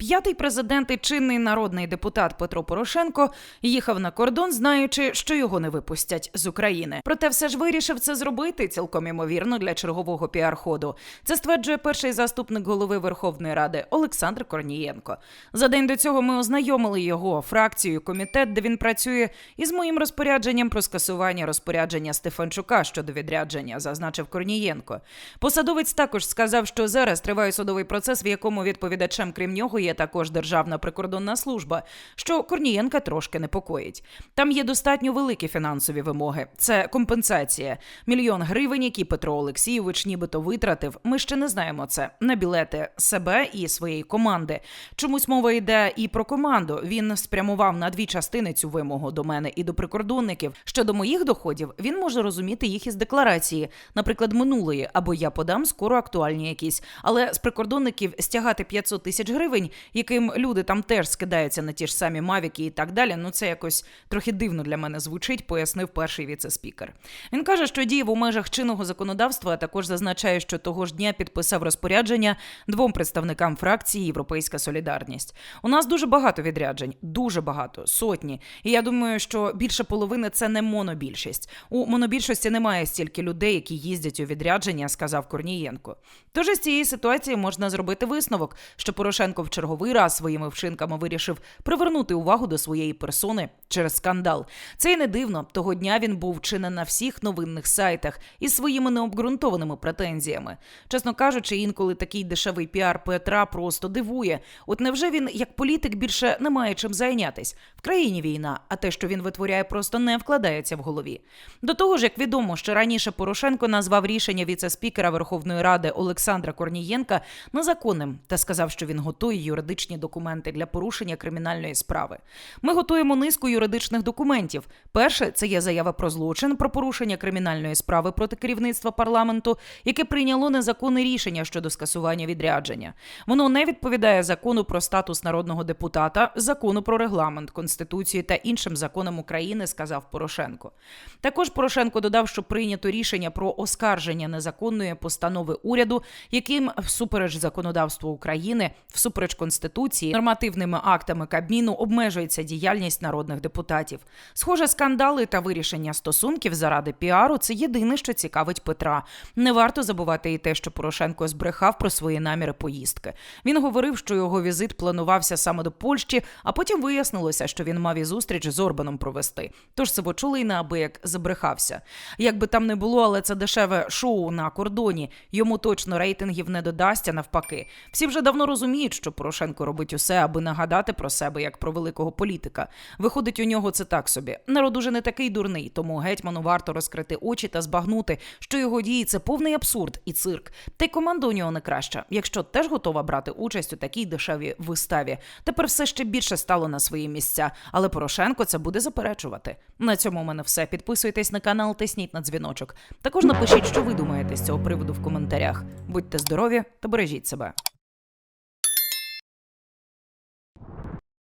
П'ятий президент і чинний народний депутат Петро Порошенко їхав на кордон, знаючи, що його не випустять з України. Проте все ж вирішив це зробити цілком імовірно для чергового піар-ходу. Це стверджує перший заступник голови Верховної Ради Олександр Корнієнко. За день до цього ми ознайомили його фракцію, комітет, де він працює, із моїм розпорядженням про скасування розпорядження Стефанчука щодо відрядження, зазначив Корнієнко. Посадовець також сказав, що зараз триває судовий процес, в якому відповідачем, крім нього, є також Державна прикордонна служба, що Корнієнка трошки непокоїть. Там є достатньо великі фінансові вимоги. Це компенсація. Мільйон гривень, які Петро Олексійович нібито витратив. Ми ще не знаємо це на білети себе і своєї команди. Чомусь мова йде і про команду. Він спрямував на дві частини цю вимогу до мене і до прикордонників. Щодо моїх доходів, він може розуміти їх із декларації, наприклад, минулої, або я подам скоро актуальні якісь. Але з прикордонників стягати 500 тисяч гривень, яким люди там теж скидаються на ті ж самі мавіки і так далі. Ну це якось трохи дивно для мене звучить, пояснив перший віце-спікер. Він каже, що діяв у межах чинного законодавства, а також зазначає, що того ж дня підписав розпорядження двом представникам фракції Європейська Солідарність. У нас дуже багато відряджень, дуже багато, сотні. І я думаю, що більше половини це не монобільшість. У монобільшості немає стільки людей, які їздять у відрядження, сказав Корнієнко. Тож із цієї ситуації можна зробити висновок, що Порошенко в черговий раз своїми вчинками вирішив привернути увагу до своєї персони через скандал. Це й не дивно. Того дня він був чи не на всіх новинних сайтах із своїми необґрунтованими претензіями. Чесно кажучи, інколи такий дешевий піар Петра просто дивує. От невже він, як політик, більше не має чим зайнятись? В країні війна, а те, що він витворяє, просто не вкладається в голові. До того ж, як відомо, що раніше Порошенко назвав рішення віце-спікера Верховної Ради Олександра Корнієнка незаконним та сказав, що він готує юридичні документи для порушення кримінальної справи. Ми готуємо низку юридичних документів. Перше це є заява про злочин про порушення кримінальної справи проти керівництва парламенту, яке прийняло незаконне рішення щодо скасування відрядження. Воно не відповідає закону про статус народного депутата, закону про регламент, конституцію та іншим законам України, сказав Порошенко. Також Порошенко додав, що прийнято рішення про оскарження незаконної постанови уряду, яким всупереч законодавству України, всупереч конституції, нормативними актами Кабміну обмежується діяльність народних депутатів. Схоже, скандали та вирішення стосунків заради піару це єдине, що цікавить Петра. Не варто забувати і те, що Порошенко збрехав про свої наміри поїздки. Він говорив, що його візит планувався саме до Польщі, а потім вияснилося, що він мав і зустріч з Орбаном провести. Тож сивочулий неабияк забрехався. Як би там не було, але це дешеве шоу на кордоні. Йому точно рейтингів не додасться навпаки. Всі вже давно розуміють, що Порошенко робить усе, аби нагадати про себе як про великого політика. Виходить, у нього це так собі. Народ уже не такий дурний, тому гетьману варто розкрити очі та збагнути, що його дії це повний абсурд і цирк. Та й команда у нього не краща. Якщо теж готова брати участь у такій дешевій виставі, тепер все ще більше стало на свої місця. Але Порошенко це буде заперечувати. На цьому у мене все. Підписуйтесь на канал, тисніть на дзвіночок. Також напишіть, що ви думаєте з цього приводу в коментарях. Будьте здорові та бережіть себе.